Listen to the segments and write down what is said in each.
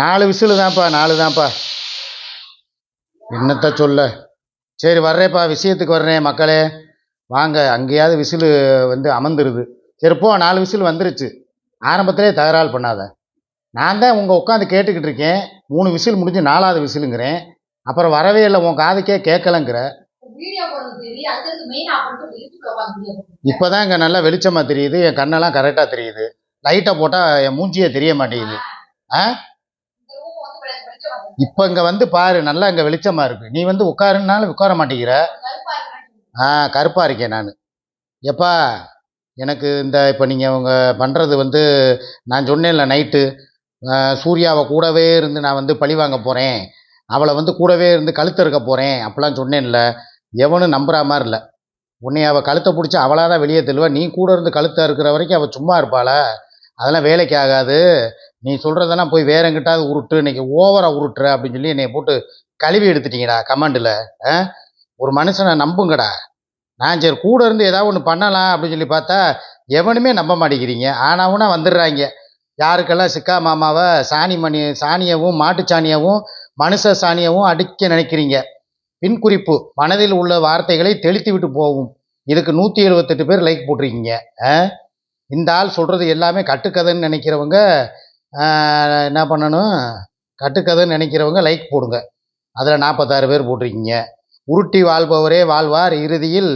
நாலு விசிலு தான்ப்பா நாலு தான்ப்பா. என்னத்த சொல்ல? சரி வர்றேன்ப்பா விஷயத்துக்கு வர்றேன் மக்களே. வாங்க அங்கேயாவது விசிலு வந்து அமர்ந்துருது. சரி போ நாலு விசில் வந்துருச்சு. ஆரம்பத்திலே தகராறு பண்ணாத. நான் தான் உங்கள் உட்காந்து கேட்டுக்கிட்டு இருக்கேன். மூணு விசில் முடிஞ்சு நாலாவது விசிலுங்கிறேன். அப்புறம் வரவே இல்லை உன் காதுக்கே கேட்கலங்கிற. வீடியோ போடுறது சரி அதுக்கு மெயின் ஆஃப் பண்ணிட்டு யூடியூப்ல உட்காந்து வீடியோ போடுறது இப்போ தான் இங்கே நல்லா வெளிச்சமாக தெரியுது. என் கண்ணெல்லாம் கரெக்டாக தெரியுது. லைட்டை போட்டால் என் மூஞ்சியே தெரிய மாட்டேங்குது. ஆ? இப்போ இங்கே வந்து பாரு நல்லா இங்கே வெளிச்சமாக இருக்குது நீ வந்து உட்காருனாலும் உட்கார மாட்டேங்கிற. ஆ கருப்பாக இருக்கேன் நான். எப்பா எனக்கு இந்த இப்போ நீங்கள் அவங்க பண்ணுறது வந்து நான் சொன்னேன்ல நைட்டு. சூர்யாவை கூடவே இருந்து நான் வந்து பழி வாங்க போகிறேன் அவளை வந்து கூடவே இருந்து கழுத்து இருக்க போகிறேன் அப்படிலாம் சொன்னேன்ல. எவனும் நம்புகிற மாதிரி இல்லை. உன்னை அவள் கழுத்தை பிடிச்சி அவளாக தான் வெளியே தெளிவா நீ கூட இருந்து கழுத்தை இருக்கிற வரைக்கும் அவள் சும்மா இருப்பாளா? அதெல்லாம் வேலைக்கு ஆகாது. நீ சொல்கிறதெல்லாம் போய் வேற எங்கிட்டாவது உருட்டு இன்னைக்கு ஓவராக உருட்டுற அப்படின்னு சொல்லி என்னை போட்டு கழுவி எடுத்துட்டீங்கடா ஆ? ஒரு மனுஷனை நம்புங்கடா. நான் சரி கூட இருந்து ஏதாவது ஒன்று பண்ணலாம் அப்படின்னு சொல்லி பார்த்தா எவனுமே நம்ப மாட்டேங்கிறீங்க. ஆனாவுனா வந்துடுறாங்க. யாருக்கெல்லாம் சிக்கா மாமாவை சாணி மணி சாணியவும் மாட்டு மனுஷ சாணியவும் அடிக்க நினைக்கிறீங்க? பின் குறிப்பு மனதில் உள்ள வார்த்தைகளை தெளித்து விட்டு போகும். இதுக்கு நூற்றி எழுபத்தெட்டு பேர் லைக் போட்டிருக்கீங்க. ஆ? இந்த ஆள் சொல்கிறது எல்லாமே கட்டுக்கதைன்னு நினைக்கிறவங்க என்ன பண்ணணும்? கட்டுக்கதைன்னு நினைக்கிறவங்க லைக் போடுங்க. அதில் நாற்பத்தாறு பேர் போட்டிருக்கீங்க. உருட்டி வாழ்பவரே வாழ்வார் இறுதியில்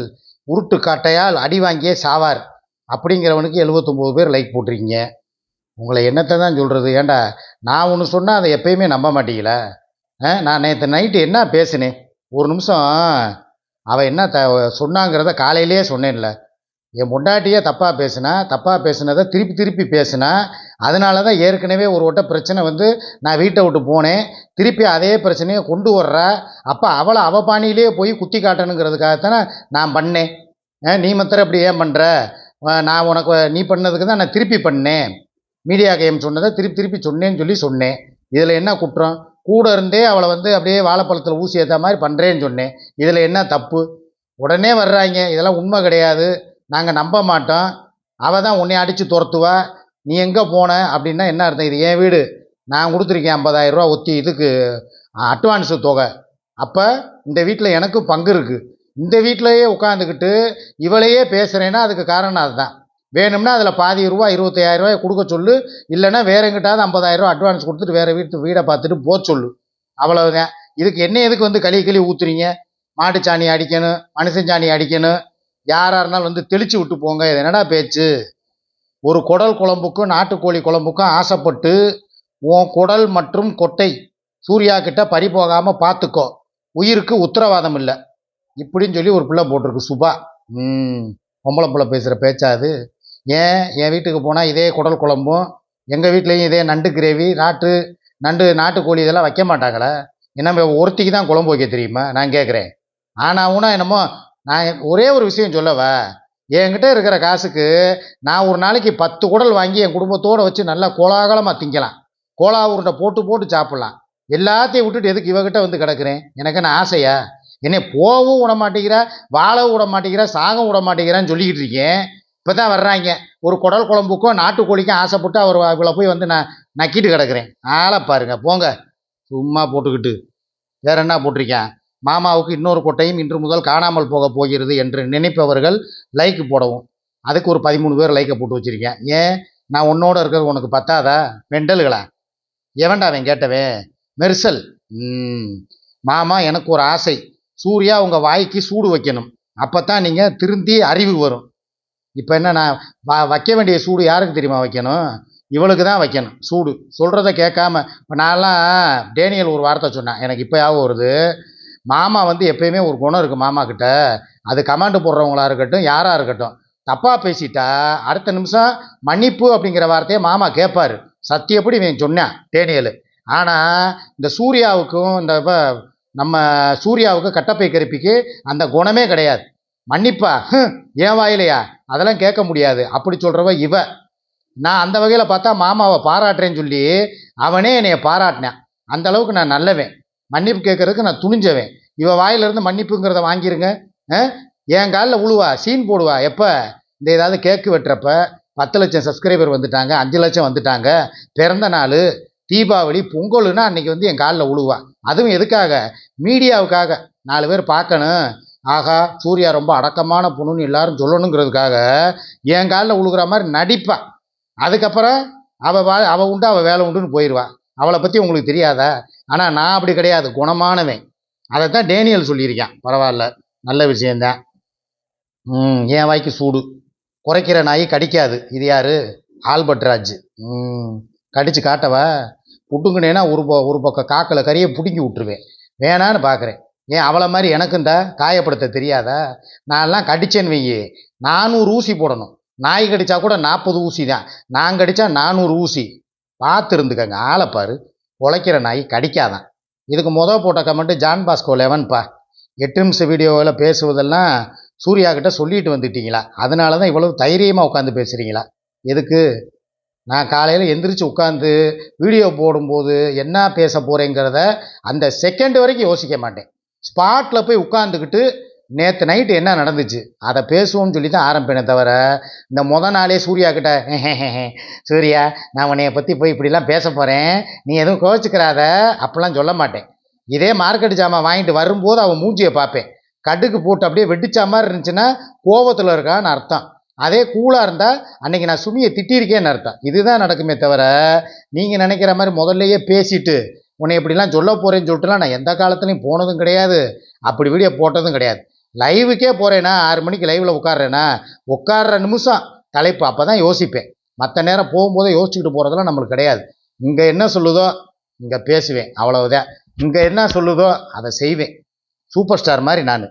உருட்டு காட்டையால் அடி வாங்கியே சாவார் அப்படிங்கிறவனுக்கு எழுபத்தொம்போது பேர் லைக் போட்டிருக்கீங்க. உங்களை என்னத்தை தான் சொல்கிறது ஏன்டா நான் ஒன்று சொன்னால் அதை எப்பயுமே நம்ப மாட்டீங்களா? ஆ நான் நேற்று நைட்டு என்ன பேசினேன்? ஒரு நிமிஷம் அவள் என்ன த சொன்னாங்கிறத காலையிலேயே சொன்னேன்ல. என் பொண்டாட்டியே தப்பாக பேசினா தப்பாக பேசுனதை திருப்பி திருப்பி பேசினா அதனால தான் ஏற்கனவே ஒரு வட்ட பிரச்சனை வந்து நான் வீட்டை விட்டு போனேன். திருப்பி அதே பிரச்சனையை கொண்டு வர்றா அப்போ அவளை அவ பாணியிலே போய் குத்தி காட்டணுங்கிறதுக்காகத்தானே நான் பண்ணேன். ஆ, நீ மத்திர இப்படி ஏன் பண்ணுற நான் உனக்கு நீ பண்ணதுக்கு தான் நான் திருப்பி பண்ணேன். மீடியா கேம் சொன்னதை திருப்பி திருப்பி சொன்னேன்னு சொல்லி சொன்னேன். இதில் என்ன குற்றம்? கூட இருந்தே அவளை வந்து அப்படியே வாழைப்பழத்தில் ஊசி ஏற்ற மாதிரி பண்ணுறேன்னு சொன்னேன். இதில் என்ன தப்பு? உடனே வர்றாங்க. இதெல்லாம் உண்மை கிடையாது. நாங்கள் நம்ப மாட்டோம். அவள் தான் உன்னை அடித்து துரத்துவா. நீ எங்கே போன? அப்படின்னா என்ன அர்த்தம்? இது என் வீடு. நான் கொடுத்துருக்கேன் ஐம்பதாயிரம் ரூபா ஒத்தி. இதுக்கு அட்வான்ஸு தொகை. அப்போ இந்த வீட்டில் எனக்கும் பங்கு இருக்குது இந்த வீட்டிலையே உட்காந்துக்கிட்டு இவளையே பேசுகிறேன்னா அதுக்கு காரணம் அதுதான். வேணும்னா அதில் பாதி ரூபா இருபத்தையாயிரரூவாய் கொடுக்க சொல்லு. இல்லைன்னா வேறு எங்கிட்டாவது ஐம்பதாயிரம் ரூபா அட்வான்ஸ் கொடுத்துட்டு வேற வீட்டு வீடை பார்த்துட்டு போக சொல்லு. அவ்வளவுதான். இதுக்கு என்ன எதுக்கு வந்து களி களி ஊத்துறீங்க? மாட்டுச்சாணி அடிக்கணும் மனுஷன் சாணி அடிக்கணும். யாராக இருந்தாலும் வந்து தெளிச்சு விட்டு போங்க. இது என்னடா பேச்சு? ஒரு குடல் குழம்புக்கும் நாட்டுக்கோழி குழம்புக்கும் ஆசைப்பட்டு உன் குடல் மற்றும் கொட்டை சூர்யா கிட்ட பறி போகாமல் பார்த்துக்கோ உயிருக்கு உத்தரவாதம் இல்லை. இப்படின்னு சொல்லி ஒரு பிள்ளை போட்டிருக்கு சுபா. ம் பொம்பளை பிள்ளை பேசுகிற பேச்சா அது? ஏன்? என் வீட்டுக்கு போனால் இதே குடல் குழம்பும் எங்கள் வீட்லேயும் இதே நண்டு கிரேவி நாட்டு நண்டு நாட்டுக்கோழி இதெல்லாம் வைக்க மாட்டாங்களே. என்ன ஒருத்திக்கு தான் குழம்பு வைக்க தெரியுமா? நான் கேட்குறேன் ஆனாவுனா என்னமோ நான் ஒரே ஒரு விஷயம் சொல்லவா? என்கிட்ட இருக்கிற காசுக்கு நான் ஒரு நாளைக்கு பத்து குடல் வாங்கி என் குடும்பத்தோடு வச்சு நல்லா கோலாகலமாக திங்கலாம். கோலா உருண்டை போட்டு போட்டு சாப்பிட்லாம். எல்லாத்தையும் விட்டுட்டு எதுக்கு இவகிட்ட வந்து கிடக்குறேன்? எனக்கு என்ன ஆசையா? என்னை போகவும் விட மாட்டேங்கிற வாழவும் விட மாட்டேங்கிற சாகவும் விட மாட்டேங்கிறான்னு சொல்லிக்கிட்டு இருக்கேன். இப்போ தான் வர்றாங்க. ஒரு குடல் குழம்புக்கும் நாட்டுக்கோழிக்கும் ஆசைப்பட்டு அவர் இவளை போய் வந்து நான் நக்கிட்டு கிடக்குறேன். ஆளை பாருங்க போங்க. சும்மா போட்டுக்கிட்டு. வேற என்ன போட்டிருக்கேன்? மாமாவுக்கு இன்னொரு கொட்டையும் இன்று முதல் காணாமல் போக போகிறது என்று நினைப்பவர்கள் லைக் போடவும். அதுக்கு ஒரு பதிமூணு பேர் லைக்கை போட்டு வச்சிருக்கேன். ஏன்? நான் உன்னோட இருக்கிறது உனக்கு பத்தாதா? மெண்டல்களா? எவன்டா அவன் கேட்டவன்? மெர்சல். மாமா எனக்கு ஒரு ஆசை. சூர்யா உங்கள் வாய்க்கு சூடு வைக்கணும். அப்போ தான் நீங்கள் திருந்தி அறிவு வரும். இப்போ என்ன நான் வ வைக்க வேண்டிய சூடு யாருக்கு தெரியுமா வைக்கணும்? இவளுக்கு தான் வைக்கணும் சூடு. சொல்கிறத கேட்காம இப்போ நான்லாம் டேனியல் ஒரு வார்த்தை சொன்னேன். எனக்கு இப்போ ஞாபகம் வருது. மாமா வந்து எப்பயுமே ஒரு குணம் இருக்குது மாமா கிட்ட அது கமாண்டு போடுறவங்களா இருக்கட்டும் யாராக இருக்கட்டும். தப்பாக பேசிட்டா அடுத்த நிமிஷம் மன்னிப்பு அப்படிங்கிற வார்த்தையை மாமா கேட்பாரு சத்தியப்படி இவன் சொன்னேன் டேனியல். ஆனால் இந்த சூர்யாவுக்கும் இந்த இப்போ நம்ம சூர்யாவுக்கு கட்டப்பை கருப்பிக்கு அந்த குணமே கிடையாது. மன்னிப்பா ஏன் வாயிலையா? அதெல்லாம் கேட்க முடியாது. அப்படி சொல்கிறவ இவ. நான் அந்த வகையில் பார்த்தா மாமாவை பாராட்டுறேன்னு சொல்லி அவனே என்னைய பாராட்டினேன். அந்த அளவுக்கு நான் நல்லவன். மன்னிப்பு கேட்கறதுக்கு நான் துணிஞ்சவேன். இவன் வாயிலிருந்து மன்னிப்புங்கிறத வாங்கிருங்க. என் காலில் உழுவா சீன் போடுவா. எப்போ? இந்த ஏதாவது கேக்கு வெட்டுறப்ப பத்து லட்சம் சப்ஸ்கிரைபர் வந்துட்டாங்க அஞ்சு லட்சம் வந்துட்டாங்க பிறந்த நாள் தீபாவளி பொங்கல்னா அன்னைக்கு வந்து என் காலில் உழுவா. அதுவும் எதுக்காக? மீடியாவுக்காக. நாலு பேர் பார்க்கணும். ஆகா சூர்யா ரொம்ப அடக்கமான பொண்ணுன்னு எல்லாரும் சொல்லணுங்கிறதுக்காக என் காலில் விழுகிற மாதிரி நடிப்பா. அதுக்கப்புறம் அவள் வா அவள் உண்டு அவள் வேலை உண்டுன்னு போயிடுவாள் அவளை பற்றி உங்களுக்கு தெரியாதா? ஆனால் நான் அப்படி கிடையாது குணமானவன். அதை தான் டேனியல் சொல்லியிருக்கேன். பரவாயில்ல நல்ல விஷயந்தான் ம் என் வாய்க்கு சூடு. குறைக்கிற நாய் கடிக்காது. இது யார்? ஆல்பர்ட் ராஜ். ம் கடிச்சு காட்டவா? புட்டுங்கினேன்னா ஒரு ப ஒரு பக்கம் காக்கில் கறியை பிடுங்கி விட்டுருவேன். வேணான்னு பார்க்குறேன் ஏன் அவளை மாதிரி எனக்கும் தான் காயப்படுத்த தெரியாதா? நான்லாம் கடிச்சேன்னு வையே. நானூறு ஊசி போடணும். நாய் கடித்தா கூட நாற்பது ஊசி தான். நான் கடித்தா நானூறு ஊசி. பார்த்து இருந்துக்கங்க ஆளை பாரு. உழைக்கிற நாய் கடிக்காதான். இதுக்கு முதல் போட்ட கமெண்ட்டு ஜான் பாஸ்கோ லெவன்ப்பா எட்டு நிமிஷம் வீடியோவில் பேசுவதெல்லாம் சூர்யா கிட்ட சொல்லிட்டு வந்துட்டீங்களா? அதனால தான் இவ்வளவு தைரியமாக உட்காந்து பேசுகிறீங்களா எதுக்கு? நான் காலையில் எந்திரிச்சு உட்காந்து வீடியோ போடும்போது என்ன பேச போகிறேங்கிறத அந்த செகண்ட் வரைக்கும் யோசிக்க மாட்டேன். ஸ்பாட்டில் போய் உட்காந்துக்கிட்டு நேற்று நைட்டு என்ன நடந்துச்சு? அதை பேசுவோம்னு சொல்லி தான் ஆரம்பிப்பேனே தவிர இந்த முத நாளே சூர்யா கிட்ட சூர்யா நான் உன்னைய பற்றி போய் இப்படிலாம் பேச போகிறேன் நீ எதுவும் கோச்சிக்கிறாத அப்படிலாம் சொல்ல மாட்டேன். இதே மார்க்கெட் ஜாமான் வாங்கிட்டு வரும்போது அவன் மூஞ்சியை பார்ப்பேன். கடுக்கு போட்டு அப்படியே வெடிச்ச மாதிரி இருந்துச்சுன்னா கோவத்தில் இருக்கான்னு அர்த்தம். அதே கூலாக இருந்தால் அன்னைக்கு நான் சுமியை திட்டியிருக்கேன்னு அர்த்தம். இதுதான் நடக்குமே தவிர நீங்கள் நினைக்கிற மாதிரி முதல்லையே பேசிட்டு உன்னை இப்படிலாம் சொல்ல போகிறேன்னு சொல்லிட்டுலாம் நான் எந்த காலத்துலையும் போனதும் கிடையாது. அப்படி வீடியோ போட்டதும் கிடையாது. லைவுக்கே போகிறேன்னா ஆறு மணிக்கு லைவில் உட்காடுறேன்னா உட்கார்ற நிமிஷம் தலைப்பு. அப்போ தான் யோசிப்பேன். மற்ற நேரம் போகும்போதே யோசிச்சுக்கிட்டு போகிறதெல்லாம் நம்மளுக்கு கிடையாது. இங்கே என்ன சொல்லுதோ இங்கே பேசுவேன். அவ்வளவுதான். இங்கே என்ன சொல்லுதோ அதை செய்வேன். சூப்பர் ஸ்டார் மாதிரி நான்.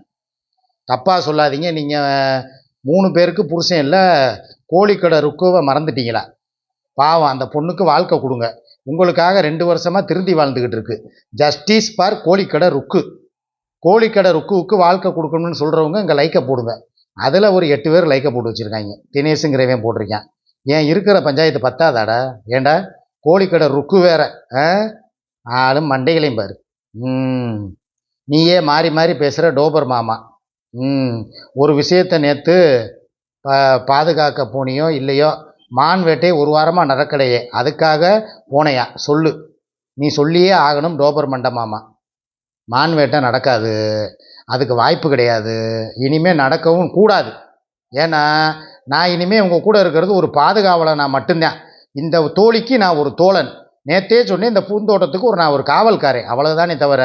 தப்பாக சொல்லாதீங்க. நீங்கள் மூணு பேருக்கு புருஷன் இல்லை கோழிக்கடை ருக்குவை மறந்துட்டீங்களா? பாவம். அந்த பொண்ணுக்கு வாழ்க்கை கொடுங்க. உங்களுக்காக ரெண்டு வருஷமாக திருந்தி வாழ்ந்துக்கிட்டு இருக்கு. ஜஸ்டிஸ் பார் கோழிக்கடை ருக்கு. கோழிக்கடை ருக்குவுக்கு வாழ்க்கை கொடுக்கணும்னு சொல்கிறவங்க இங்கே லைக்கை போடுங்க. அதில் ஒரு எட்டு பேர் லைக்கை போட்டு வச்சுருக்காங்க. தினேஷுங்கிறவன் போட்டிருக்கேன். ஏன் இருக்கிற பஞ்சாயத்து பத்தாதாடா? ஏண்டா? கோழிக்கடை ருக்கு வேற. ஆளும் மண்டைகளையும் பாரு. ம். நீயே மாறி மாறி பேசுகிற டோபர் மாமா. ம். ஒரு விஷயத்தை நேற்று பாதுகாக்க போனியோ இல்லையோ மான் வேட்டை ஒரு வாரமாக நடக்கலையே. அதுக்காக போனையா? சொல்லு. நீ சொல்லியே ஆகணும் டோபர் மண்ட மாமா. மான் வேட்டை நடக்காது. அதுக்கு வாய்ப்பு கிடையாது. இனிமேல் நடக்கவும் கூடாது. ஏன்னா நான் இனிமேல் உங்கள் கூட இருக்கிறது ஒரு பாதுகாவலன் நான் மட்டும்தான். இந்த தோழிக்கு நான் ஒரு தோழன். நேற்றே சொன்னேன் இந்த பூந்தோட்டத்துக்கு ஒரு நான் ஒரு காவல்காரன். அவ்வளோதானே தவிர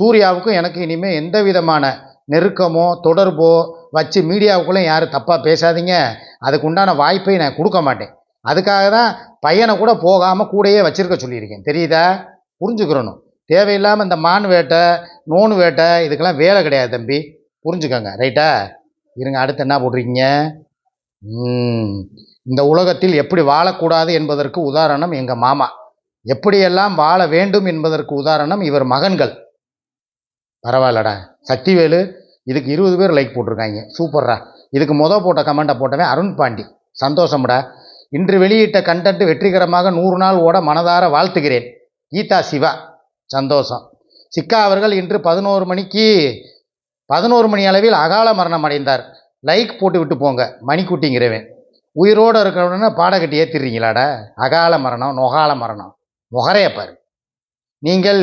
சூர்யாவுக்கும் எனக்கு இனிமேல் எந்த விதமான நெருக்கமோ தொடர்போ வச்சு மீடியாவுக்குள்ளே யாரும் தப்பாக பேசாதீங்க. அதுக்கு உண்டான வாய்ப்பை நான் கொடுக்க மாட்டேன். அதுக்காக தான் பையனை கூட போகாமல் கூடயே வச்சுருக்க சொல்லியிருக்கேன். தெரியுதா? புரிஞ்சுக்கிறணும். தேவையில்லாமல் இந்த மான் வேட்டை நோன் வேட்டை இதுக்கெல்லாம் வேலை கிடையாது தம்பி. புரிஞ்சுக்கோங்க ரைட்டா இருங்க அடுத்து என்ன போட்டிருக்கீங்க? இந்த உலகத்தில் எப்படி வாழக்கூடாது என்பதற்கு உதாரணம் எங்கள் மாமா. எப்படியெல்லாம் வாழ வேண்டும் என்பதற்கு உதாரணம் இவர் மகன்கள். பரவாயில்லடா. சக்திவேலு இதுக்கு இருபது பேர் லைக் போட்டிருக்காங்க. சூப்பர்ரா. இதுக்கு முத போட்ட கமெண்ட்டை போட்டவன் அருண் பாண்டி. சந்தோஷம்டா. இன்று வெளியிட்ட கண்டென்ட் வெற்றிகரமாக நூறு நாள் ஓட மனதார வாழ்த்துகிறேன். கீதா சிவா. சந்தோஷம். சிக்கா அவர்கள் இன்று பதினோரு மணிக்கு பதினோரு மணி அளவில் அகால மரணம் அடைந்தார். லைக் போட்டு விட்டு போங்க மணிக்குட்டிங்கிறவன் உயிரோடு இருக்கிறவன பாடகட்டி ஏற்றிடுறீங்களாடா அகால மரணம் நொகால மரணம். முகரைய பாரு. நீங்கள்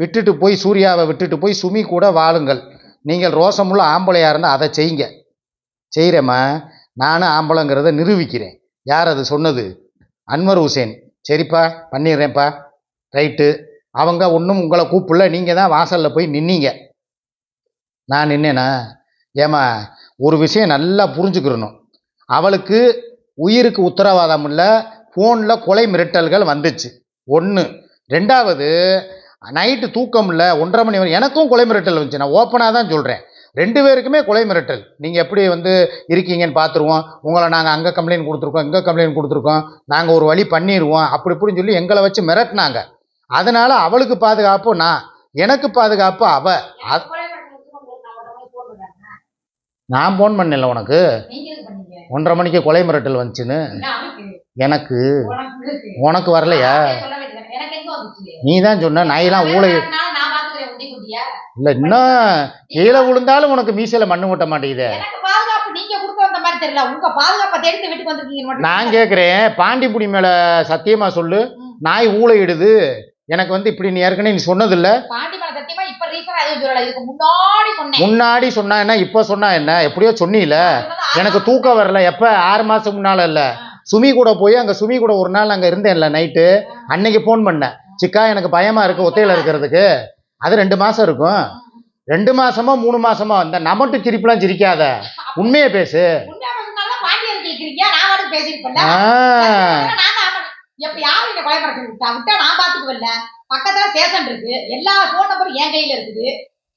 விட்டுட்டு போய் சூர்யாவை விட்டுட்டு போய் சுமி கூட வாழுங்கள். நீங்கள் ரோசமுள்ள ஆம்பளையாக இருந்தால் அதை செய்யுங்க. செய்கிறேம்மா நானும் ஆம்பளைங்கிறத நிரூபிக்கிறேன். யார் அது சொன்னது? அன்வர் ஹுசேன் சரிப்பா பண்ணிடுறேன்ப்பா. ரைட்டு. அவங்க ஒன்றும் உங்களை கூப்பிடல. நீங்கள் தான் வாசலில் போய் நின்னீங்க. நான் நின்னேனா? ஏம்மா ஒரு விஷயம் நல்லா புரிஞ்சுக்கிறணும் அவளுக்கு உயிருக்கு உத்தரவாதம் இல்லை. ஃபோனில் கொலை மிரட்டல்கள் வந்துச்சு. ஒன்று ரெண்டாவது நைட்டு தூக்கம் இல்லை. ஒன்றரை மணி வரை எனக்கும் கொலை மிரட்டல் வந்துச்சு. நான் ஓப்பனாக தான் சொல்கிறேன் ரெண்டு பேருக்குமே கொலை மிரட்டல். நீங்கள் எப்படி வந்து இருக்கீங்கன்னு பார்த்துருவோம். உங்களை நாங்கள் அங்கே கம்ப்ளைண்ட் கொடுத்துருக்கோம் இங்கே கம்ப்ளைண்ட் கொடுத்துருக்கோம். நாங்கள் ஒரு வழி பண்ணிடுவோம் அப்படி இப்படின்னு சொல்லி எங்களை வச்சு மிரட்டினாங்க. அதனால் அவளுக்கு பாதுகாப்பு நான் எனக்கு பாதுகாப்பு அவ நான் ஃபோன் பண்ணல உனக்கு ஒன்றரை மணிக்கு கொலை மிரட்டல் வந்துச்சுன்னு? எனக்கு உனக்கு? வரலையா? நீ தான் சொன்ன நாயெல்லாம் ஊழ. இல்லை இன்னும் கீழே விழுந்தாலும் உனக்கு மீசையில் மண்ணு கொட்ட மாட்டேங்குதே நான் கேட்குறேன் பாண்டிப்புடி மேலே சத்தியமா சொல்லு. நாய் ஊழையிடுது எனக்கு வந்து இப்படி நீ ஏற்கனவே நீ சொன்னதில்ல. முன்னாடி சொன்னா என்ன இப்போ சொன்னா என்ன? எப்படியோ சொன்னீல. எனக்கு தூக்கம் வரல. எப்போ? ஆறு மாதம் முன்னால் இல்லை. சுமி கூட போய் அங்கே சுமி கூட ஒரு நாள் அங்கே இருந்தேன்ல நைட்டு அன்னைக்கு ஃபோன் பண்ணேன் சிக்கா எனக்கு பயமாக இருக்குது ஒத்தையில் இருக்கிறதுக்கு. அது ரெண்டு மாதம் இருக்கும். ரெண்டு மாசமா மூணு மாசமா? இந்த நமட்டு சிரிப்புலாம் சிரிக்காத. உண்மையை பேசு. எப்ப யாரும் என்ன கொலை பண்ண விட்டா விட்டா நான் பாத்துக்குவல்ல பக்கத்துல ஸ்டேஷன் இருக்கு. எல்லா போன் நம்பரும் என் கையில இருக்குது.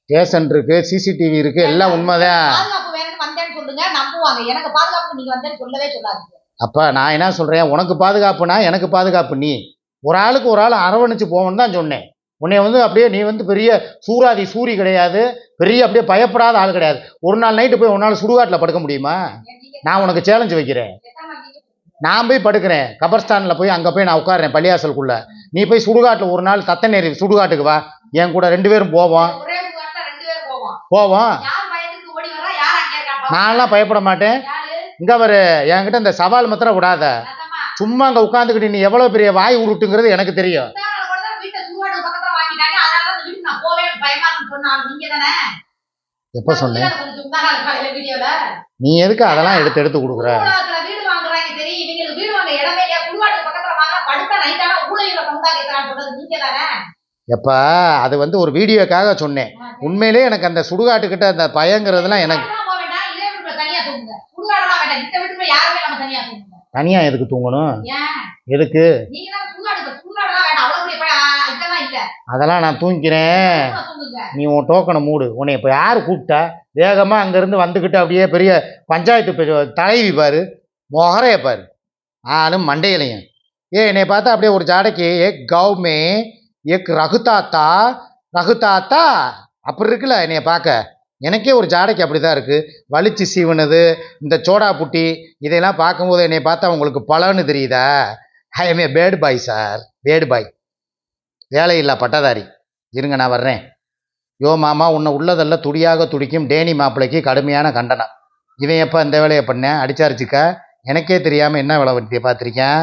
ஸ்டேஷன் இருக்கு சிசிடிவி இருக்கு எல்லாம் உண்மைதான். பாதுகாப்பு வேணும்னு வந்தேன்னு சொல்லுங்க நம்புவாங்க. எனக்கு பாதுகாப்புக்கு நீங்க வந்தேன்னு சொல்லவே சொல்லாதீங்க. அப்ப நான் என்ன சொல்றேன்? உனக்கு பாதுகாப்புனா எனக்கு பாதுகாப்பு நீ. ஒரு ஆளுக்கு ஒரு ஆள் அரவணைச்சு போவோன்னு தான் சொன்னேன். உன்னை வந்து அப்படியே நீ வந்து பெரிய சூராதி சூரி கிடையாது. பெரிய அப்படியே பயப்படாத ஆள் கிடையாது. ஒரு நாள் நைட்டு போய் ஒரு நாள் சுடுகாட்டில் படுக்க முடியுமா? நான் உனக்கு சேலஞ்சு வைக்கிறேன். நான் போய் படுக்கிறேன். கபர்ஸ்தானில் போய் அங்கே போய் நான் உட்கார்றேன் பள்ளியாசலுக்குள்ள. நீ போய் சுடுகாட்டில் ஒரு நாள் தத்தநேரி சுடுகாட்டுக்கு வா. என் கூட ரெண்டு பேரும் போவோம். போவோம். நான்லாம் பயப்பட மாட்டேன். இங்க வரு என்கிட்ட இந்த சவால் மாத்திரம் விடாத. சும்மா அங்கே உட்காந்துக்கிட்டு நீ எவ்வளோ பெரிய வாய் உருட்டுங்கிறது எனக்கு தெரியும். எப்போ சொன்னேன்? நீ எதுக்கு அதெல்லாம் எடுத்து எடுத்து கொடுக்குற குடுவாடத்துல வீடு வாங்குறாங்க தெரியும் இவங்களுக்கு வீடு வாங்க இடமே இல்லையா குடுவாடு பக்கத்துல வாங்க படுத்தா நைட்டான ஊழையில கொண்டா கேட்கறான்னு சொல்றது நீங்க தானே எப்பா அது வந்து ஒரு வீடியோக்காக சொன்னேன். உண்மையிலே எனக்கு அந்த சுடுகாட்டுக்கிட்ட அந்த பயங்கிறதுலாம் எனக்கு தனியா எதுக்கு தூங்கணும்? எதுக்கு? அதெல்லாம் நான் தூங்கிக்கிறேன். நீ உன் டோக்கனை மூடு. உன்னை இப்போ யார் கூப்பிட்டா? வேகமாக அங்கேருந்து வந்துக்கிட்டு அப்படியே பெரிய பஞ்சாயத்து தலைவி பாரு. மொகரைய பாரு. ஆளும் மண்டையிலையும். ஏ என்னை பார்த்தா அப்படியே ஒரு ஜாடைக்கு ஏக் கவுமே ஏக் ரகுதாத்தா ரகுதாத்தா அப்படி இருக்குல்ல என்னைய பார்க்க. எனக்கே ஒரு ஜாடைக்கு அப்படி தான் இருக்குது வலிச்சு சீவனது இந்த சோடா புட்டி இதையெல்லாம் பார்க்கும்போது என்னை பார்த்தா உங்களுக்கு பலன்னு தெரியுதா? I am a bad boy sir bad boy வேலையில்லா பட்டதாரி. இருங்க நான் வர்றேன். யோ மாமா உன்னை உள்ளதெல்லாம் துடியாக துடிக்கும் டேனி மாப்பிள்ளைக்கு கடுமையான கண்டனம். இவன் எப்போ இந்த வேலையை பண்ணேன் அடிச்சாரிச்சிக்க? எனக்கே தெரியாமல் என்ன வேலை வண்டியை பார்த்துருக்கேன்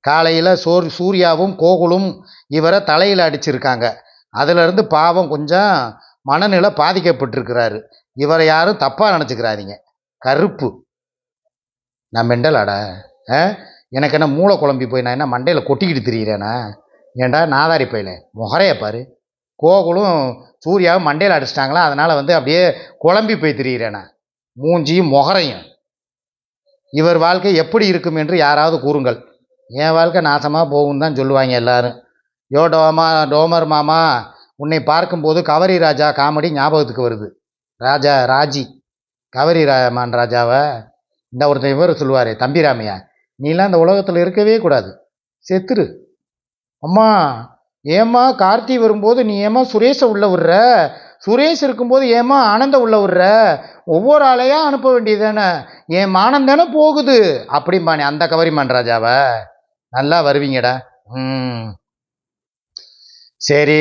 காலையில் சோர் சூர்யாவும் கோகுலும் இவரை தலையில் அடிச்சிருக்காங்க. அதிலிருந்து பாவம் கொஞ்சம் மனநிலை பாதிக்கப்பட்டிருக்கிறாரு. இவரை யாரும் தப்பாக நினச்சிக்கிறாதீங்க. கருப்பு. நான் மெண்டலாடா? ஆ? எனக்கு என்ன மூளை குழம்பி போய் நான் என்ன மண்டையில் கொட்டிக்கிட்டு திரியிறேனா? ஏன்டா நாதாரி பையில? முகரைய பாரு. கோகுலும் சூர்யாவும் மண்டையில் அடிச்சிட்டாங்களா? அதனால் வந்து அப்படியே குழம்பி போய் திரியிறேன்? மூஞ்சியும் முகரையும். இவர் வாழ்க்கை எப்படி இருக்கும் என்று யாராவது கூறுங்கள். என் வாழ்க்கை நாசமாக போகும் தான் சொல்லுவாங்க எல்லோரும். யோ டோமா டோமர் மாமா உன்னை பார்க்கும்போது கவரி ராஜா காமெடி ஞாபகத்துக்கு வருது. ராஜா ராஜி. கவரி ராமான் ராஜாவை. இந்த ஒருத்தன் இவர் சொல்லுவார் தம்பிராமையா நீலாம் இந்த உலகத்தில் இருக்கவே கூடாது. செத்துரு. அம்மா ஏம்மா கார்த்தி வரும்போது நீ ஏம்மா சுரேஷை உள்ள விடுற? சுரேஷ் இருக்கும்போது ஏம்மா ஆனந்த உள்ள விடுற? ஒவ்வொரு ஆளையாக அனுப்ப வேண்டியது தானே. என் மானம் தானே போகுது. அப்படிம்பானே அந்த கவரிமான் ராஜாவை. நல்லா வருவீங்கடா. ம். சரி.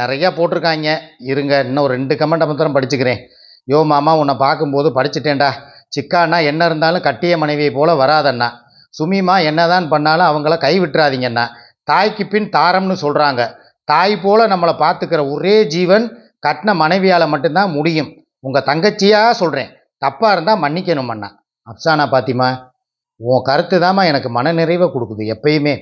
நிறையா போட்டிருக்காங்க. இருங்க இன்னும் ஒரு ரெண்டு கமெண்ட் மாத்திரம் படிச்சுக்கிறேன். யோ மாமா உன்னை பார்க்கும்போது படிச்சுட்டேன்டா. சிக்கான்னா என்ன இருந்தாலும் கட்டிய மனைவியை போல வராதண்ணா. சுமிமா என்னதான் பண்ணாலும் அவங்கள கை விட்டுறாதீங்கண்ணா தாய்க்கு பின் தாரம்னு சொல்கிறாங்க தாய் போல் நம்மளை பார்த்துக்கிற ஒரே ஜீவன் கட்டின மனைவியால் மட்டும்தான் முடியும். உங்கள் தங்கச்சியாக சொல்கிறேன் தப்பாக இருந்தால் மன்னிக்கணும் அண்ணா அப்சானா பாத்திமா. உன் கருத்து தாம்மா எனக்கு மனநிறைவை கொடுக்குது எப்பயுமே.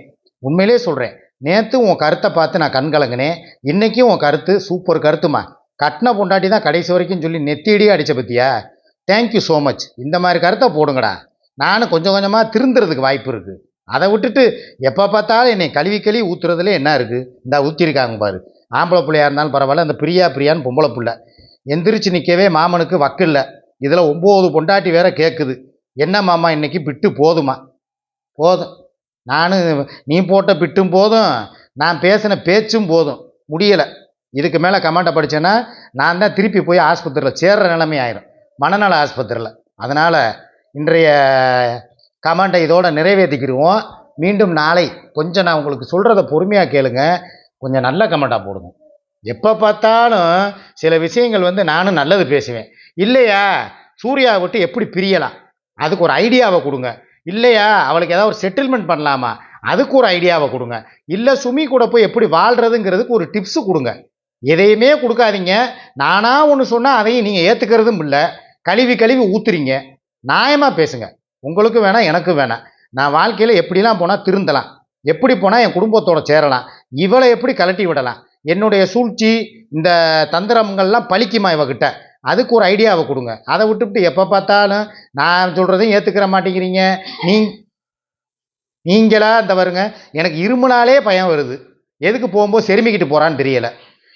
உண்மையிலே சொல்கிறேன் நேற்று உன் கருத்தை பார்த்து நான் கண் கலங்கினேன். இன்றைக்கும் உன் கருத்து சூப்பர் கருத்துமா கட்டின பொண்டாட்டி தான் கடைசி வரைக்கும் சொல்லி நெத்தியடியே அடித்த பற்றியா தேங்க்யூ ஸோ மச் இந்த மாதிரி கருத்தை போடுங்கடா. நானும் கொஞ்சம் கொஞ்சமாக திருந்துறதுக்கு வாய்ப்பு இருக்குது அதை விட்டுட்டு எப்போ பார்த்தாலும் என்னை கழுவி கழுவி ஊற்றுறதுல என்ன இருக்குது இந்த ஊற்றிருக்காங்க பாரு. ஆம்பளை பிள்ளையாக இருந்தாலும் பரவாயில்ல. அந்த பிரியா பிரியான்னு பொம்பளை பிள்ளை. எந்திரிச்சு நிற்கவே மாமனுக்கு வக்கில்ல. இதில் ஒம்பது பொண்டாட்டி வேற கேட்குது என்ன மாமா இன்றைக்கி பிட்டு போதுமா? போதும். நானும் நீ போட்ட பிட்டும் போதும். நான் பேசின பேச்சும் போதும். முடியலை. இதுக்கு மேலே கமெண்ட்டை படித்தேன்னா நான் தான் திருப்பி போய் ஆஸ்பத்திரியில் சேர்ற நிலைமை ஆயிரும். மனநல ஆஸ்பத்திரியில். அதனால் இன்றைய கமெண்ட்டை இதோட நிறைவேற்றிக்கிடுவோம் மீண்டும் நாளை கொஞ்சம் நான் உங்களுக்கு சொல்கிறத பொறுமையாக கேளுங்க. கொஞ்சம் நல்ல கமெண்ட்டாக போடுங்க. எப்போ பார்த்தாலும் சில விஷயங்கள் வந்து நானும் நல்லது பேசுவேன். இல்லையா? சூர்யா விட்டு எப்படி பிரியலாம்? அதுக்கு ஒரு ஐடியாவை கொடுங்க. இல்லையா? அவளுக்கு ஏதாவது ஒரு செட்டில்மெண்ட் பண்ணலாமா? அதுக்கு ஒரு ஐடியாவை கொடுங்க. இல்லை சுமி கூட போய் எப்படி வாழ்கிறதுங்கிறதுக்கு ஒரு டிப்ஸு கொடுங்க. எதையுமே கொடுக்காதீங்க. நானாக ஒன்று சொன்னால் அதையும் நீங்கள் ஏற்றுக்கிறதும் இல்லை. கழுவி கழுவி ஊத்துறீங்க. நியாயமாக பேசுங்க. உங்களுக்கு வேணாம் எனக்கு வேணாம். நான் வாழ்க்கையில் எப்படிலாம் போனால் திருந்தலாம். எப்படி போனால் என் குடும்பத்தோட சேரலாம். இவளை எப்படி கலட்டி விடலாம்? என்னுடைய சூழ்ச்சி இந்த தந்திரங்கள்லாம் பழிக்குமா இவகிட்ட? அதுக்கு ஒரு ஐடியாவை கொடுங்க. அதை விட்டுவிட்டு எப்போ பார்த்தாலும் நான் சொல்கிறதையும் ஏற்றுக்கிற மாட்டேங்கிறீங்க. நீ நீங்களாக இந்த வருங்க எனக்கு இருமுனாலே பயம் வருது. எதுக்கு போகும்போது செருமிக்கிட்டு போகிறான்னு தெரியலை.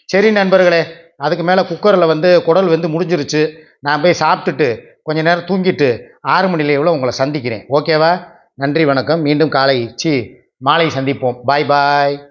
சரி நண்பர்களே அதுக்கு மேலே குக்கரில் வந்து குடல் வந்து முடிஞ்சிருச்சு. நான் போய் சாப்பிட்டுட்டு கொஞ்சம் நேரம் தூங்கிட்டு ஆறு மணி லைவில் உங்களை சந்திக்கிறேன். ஓகேவா? நன்றி வணக்கம். மீண்டும் காலை சி மாலை சந்திப்போம். பாய் பாய்.